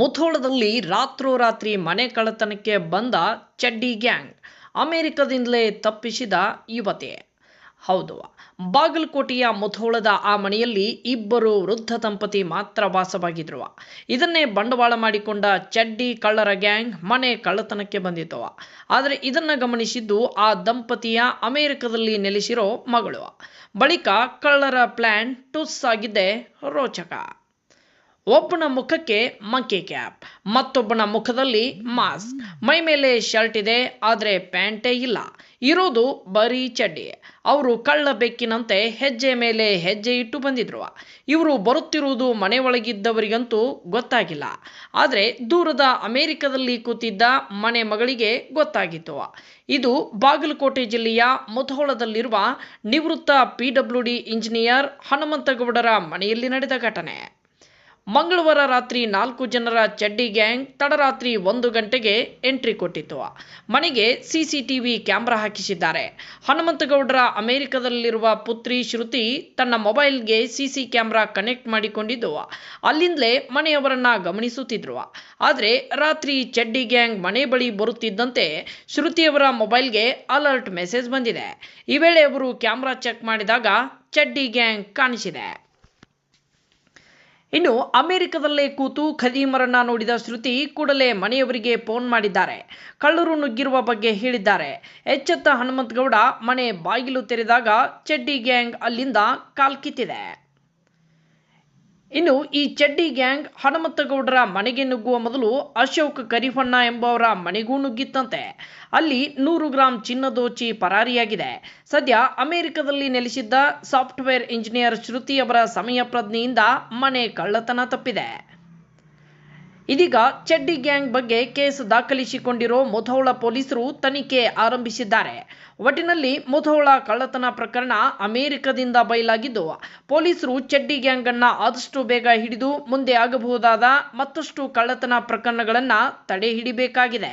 ಮುಧೋಳದಲ್ಲಿ ರಾತ್ರೋರಾತ್ರಿ ಮನೆ ಕಳ್ಳತನಕ್ಕೆ ಬಂದ ಚಡ್ಡಿ ಗ್ಯಾಂಗ್ ಅಮೆರಿಕದಿಂದಲೇ ತಪ್ಪಿಸಿದ ಯುವತಿ. ಹೌದು, ಬಾಗಲಕೋಟೆಯ ಮುಥೋಳದ ಆ ಮನೆಯಲ್ಲಿ ಇಬ್ಬರು ವೃದ್ಧ ದಂಪತಿ ಮಾತ್ರ ವಾಸವಾಗಿದ್ರು. ಇದನ್ನೇ ಬಂಡವಾಳ ಮಾಡಿಕೊಂಡ ಚಡ್ಡಿ ಕಳ್ಳರ ಗ್ಯಾಂಗ್ ಮನೆ ಕಳ್ಳತನಕ್ಕೆ ಬಂದಿತ್ತು. ಆದರೆ ಇದನ್ನು ಗಮನಿಸಿದ್ದು ಆ ದಂಪತಿಯ ಅಮೆರಿಕದಲ್ಲಿ ನೆಲೆಸಿರೋ ಮಗಳು. ಬಳಿಕ ಕಳ್ಳರ ಪ್ಲ್ಯಾನ್ ಟುಸ್ ಆಗಿದ್ದೇ ರೋಚಕ. ಒಬ್ಬನ ಮುಖಕ್ಕೆ ಮಂಕಿ ಕ್ಯಾಪ್ ಮತ್ತೊಬ್ಬನ ಮುಖದಲ್ಲಿ ಮಾಸ್ಕ್ ಮೈ ಮೇಲೆ ಶರ್ಟ್ ಇದೆ, ಆದರೆ ಪ್ಯಾಂಟೇ ಇಲ್ಲ. ಇರೋದು ಬರೀ ಚಡ್ಡಿ. ಅವರು ಕಳ್ಳ ಬೆಕ್ಕಿನಂತೆ ಹೆಜ್ಜೆ ಮೇಲೆ ಹೆಜ್ಜೆ ಇಟ್ಟು ಬಂದಿದ್ರು. ಇವರು ಬರುತ್ತಿರುವುದು ಮನೆ ಒಳಗಿದ್ದವರಿಗಂತೂ ಗೊತ್ತಾಗಿಲ್ಲ. ಆದರೆ ದೂರದ ಅಮೆರಿಕದಲ್ಲಿ ಕೂತಿದ್ದ ಮನೆ ಮಗಳಿಗೆ ಗೊತ್ತಾಗಿತ್ತು. ಇದು ಬಾಗಲಕೋಟೆ ಜಿಲ್ಲೆಯ ಮುಧೋಳದಲ್ಲಿರುವ ನಿವೃತ್ತ ಪಿ ಡಬ್ಲ್ಯೂ ಡಿ ಇಂಜಿನಿಯರ್ ಹನುಮಂತಗೌಡರ ಮನೆಯಲ್ಲಿ ನಡೆದ ಘಟನೆ. ಮಂಗಳವಾರ ರಾತ್ರಿ ನಾಲ್ಕು ಜನರ ಚಡ್ಡಿ ಗ್ಯಾಂಗ್ ತಡರಾತ್ರಿ ಒಂದು ಗಂಟೆಗೆ ಎಂಟ್ರಿ ಕೊಟ್ಟಿತ್ತು. ಮನೆಗೆ ಸಿಸಿಟಿವಿ ಕ್ಯಾಮೆರಾ ಹಾಕಿಸಿದ್ದಾರೆ. ಹನುಮಂತಗೌಡರ ಅಮೆರಿಕದಲ್ಲಿರುವ ಪುತ್ರಿ ಶ್ರುತಿ ತನ್ನ ಮೊಬೈಲ್ಗೆ ಸಿಸಿ ಕ್ಯಾಮೆರಾ ಕನೆಕ್ಟ್ ಮಾಡಿಕೊಂಡಿದ್ದು. ಅಲ್ಲಿಂದಲೇ ಮನೆಯವರನ್ನ ಗಮನಿಸುತ್ತಿದ್ರು. ಆದರೆ ರಾತ್ರಿ ಚಡ್ಡಿ ಗ್ಯಾಂಗ್ ಮನೆ ಬಳಿ ಬರುತ್ತಿದ್ದಂತೆ ಶ್ರುತಿಯವರ ಮೊಬೈಲ್ಗೆ ಅಲರ್ಟ್ ಮೆಸೇಜ್ ಬಂದಿದೆ. ಈ ವೇಳೆ ಅವರು ಕ್ಯಾಮ್ರಾ ಚೆಕ್ ಮಾಡಿದಾಗ ಚಡ್ಡಿ ಗ್ಯಾಂಗ್ ಕಾಣಿಸಿದೆ. ಇನ್ನು ಅಮೆರಿಕದಲ್ಲೇ ಕೂತು ಖದೀಮರನ್ನ ನೋಡಿದ ಶ್ರುತಿ ಕೂಡಲೇ ಮನೆಯವರಿಗೆ ಫೋನ್ ಮಾಡಿದ್ದಾರೆ. ಕಳ್ಳರು ನುಗ್ಗಿರುವ ಬಗ್ಗೆ ಹೇಳಿದ್ದಾರೆ. ಎಚ್ಚೆತ್ತ ಹನುಮಂತಗೌಡ ಮನೆ ಬಾಗಿಲು ತೆರೆದಾಗ ಚಡ್ಡಿ ಗ್ಯಾಂಗ್ ಅಲ್ಲಿಂದ ಕಾಲ್ಕಿತ್ತಿದೆ ಇನ್ನು ಈ ಚಡ್ಡಿ ಗ್ಯಾಂಗ್ ಹನುಮಂತಗೌಡರ ಮನೆಗೆ ನುಗ್ಗುವ ಮೊದಲು ಅಶೋಕ್ ಕರಿಫಣ್ಣ ಎಂಬವರ ಮನೆಗೂ ನುಗ್ಗಿತ್ತಂತೆ. ಅಲ್ಲಿ ನೂರು ಗ್ರಾಂ ಚಿನ್ನದೋಚಿ ಪರಾರಿಯಾಗಿದೆ. ಸದ್ಯ ಅಮೆರಿಕದಲ್ಲಿ ನೆಲೆಸಿದ್ದ ಸಾಫ್ಟ್ವೇರ್ ಇಂಜಿನಿಯರ್ ಶ್ರುತಿ ಅವರ ಸಮಯ ಪ್ರಜ್ಞೆಯಿಂದ ಮನೆ ಕಳ್ಳತನ ತಪ್ಪಿದೆ. ಇದೀಗ ಚೆಡ್ಡಿ ಗ್ಯಾಂಗ್ ಬಗ್ಗೆ ಕೇಸ್ ದಾಖಲಿಸಿಕೊಂಡಿರೋ ಮುಧೋಳ ಪೊಲೀಸರು ತನಿಖೆ ಆರಂಭಿಸಿದ್ದಾರೆ. ಒಟ್ಟಿನಲ್ಲಿ ಮುಧೋಳ ಕಳ್ಳತನ ಪ್ರಕರಣ ಅಮೆರಿಕದಿಂದ ಬಯಲಾಗಿದ್ದು, ಪೊಲೀಸರು ಚೆಡ್ಡಿ ಗ್ಯಾಂಗ್ ಅನ್ನ ಆದಷ್ಟು ಬೇಗ ಹಿಡಿದು ಮುಂದೆ ಆಗಬಹುದಾದ ಮತ್ತಷ್ಟು ಕಳ್ಳತನ ಪ್ರಕರಣಗಳನ್ನ ತಡೆ ಹಿಡಿಬೇಕಾಗಿದೆ